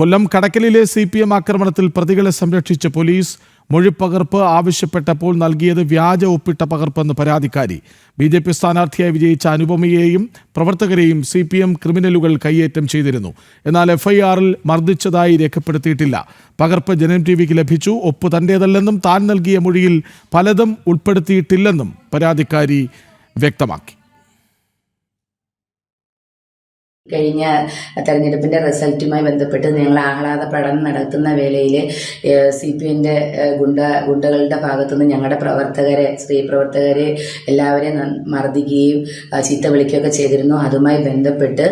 കൊല്ലം കടക്കലിലെ C P M ആക്രമണത്തിൽ പ്രതികളെ സംരക്ഷിച്ച പോലീസ് മൊഴിപ്പകർപ്പ് ആവശ്യപ്പെട്ടപ്പോൾ നൽകിയത് വ്യാജ ഒപ്പിട്ട പകർപ്പെന്ന് പരാതിക്കാരി. ബി ജെ പി സ്ഥാനാർത്ഥിയായി വിജയിച്ച അനുപമയെയും പ്രവർത്തകരെയും സി പി എം ക്രിമിനലുകൾ കയ്യേറ്റം ചെയ്തിരുന്നു. എന്നാൽ എഫ്ഐആറിൽ മർദ്ദിച്ചതായി രേഖപ്പെടുത്തിയിട്ടില്ല. പകർപ്പ് ജനം ടി വിക്ക് ലഭിച്ചു. ഒപ്പ് തന്റേതല്ലെന്നും താൻ നൽകിയ മൊഴിയിൽ പലതും ഉൾപ്പെടുത്തിയിട്ടില്ലെന്നും പരാതിക്കാരി വ്യക്തമാക്കി. കഴിഞ്ഞ തെരഞ്ഞെടുപ്പിന്റെ റിസൾട്ടുമായി ബന്ധപ്പെട്ട് നിങ്ങൾ ആഹ്ലാദ പ്രകടനം നടത്തുന്ന വേളയിൽ സി പി എന്റെ ഗുണ്ട ഗുണ്ടകളുടെ ഭാഗത്തുനിന്ന് ഞങ്ങളുടെ പ്രവർത്തകരെ സ്ത്രീ പ്രവർത്തകരെ എല്ലാവരെയും മർദ്ദിക്കുകയും ചീത്ത വിളിക്കുകയൊക്കെ ചെയ്തിരുന്നു. അതുമായി ബന്ധപ്പെട്ട്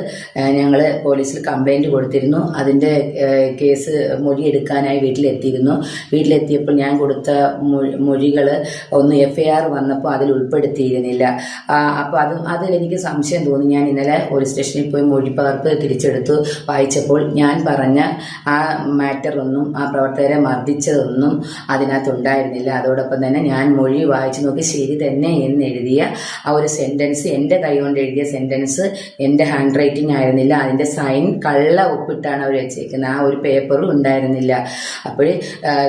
ഞങ്ങൾ പോലീസിൽ കംപ്ലൈന്റ് കൊടുത്തിരുന്നു. അതിന്റെ കേസ് മൊഴി എടുക്കാനായി വീട്ടിലെത്തിയിരുന്നു. വീട്ടിലെത്തിയപ്പോൾ ഞാൻ കൊടുത്ത മൊഴികൾ ഒന്ന് എഫ് ഐ ആർ വന്നപ്പോൾ അതിൽ ഉൾപ്പെടുത്തിയിരുന്നില്ല. അപ്പോൾ അത് അതിൽ എനിക്ക് സംശയം തോന്നി. ഞാൻ ഇന്നലെ പോലീസ് സ്റ്റേഷനിൽ പോയി മൊഴിപ്പകർപ്പ് തിരിച്ചെടുത്തു. വായിച്ചപ്പോൾ ഞാൻ പറഞ്ഞ ആ മാറ്ററൊന്നും ആ പ്രവർത്തകരെ മർദ്ദിച്ചതൊന്നും അതിനകത്ത് ഉണ്ടായിരുന്നില്ല അതോടൊപ്പം തന്നെ ഞാൻ മൊഴി വായിച്ചു നോക്കി ശരി തന്നെ എന്ന് എഴുതിയ ആ ഒരു സെന്റൻസ് എന്റെ കൈ കൊണ്ട് എഴുതിയ സെന്റൻസ് എന്റെ ഹാൻഡ് റൈറ്റിംഗ് ആയിരുന്നില്ല. അതിന്റെ സൈൻ കള്ള ഒപ്പിട്ടാണ് അവർ വെച്ചേക്കുന്നത്. ആ ഒരു പേപ്പറും ഉണ്ടായിരുന്നില്ല. അപ്പോൾ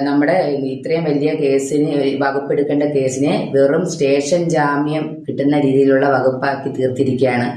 നമ്മുടെ ഇത്രയും വലിയ കേസിന് വകുപ്പെടുക്കേണ്ട കേസിനെ വെറും സ്റ്റേഷൻ ജാമ്യം കിട്ടുന്ന രീതിയിലുള്ള വകുപ്പാക്കി തീർത്തിരിക്കുകയാണ്.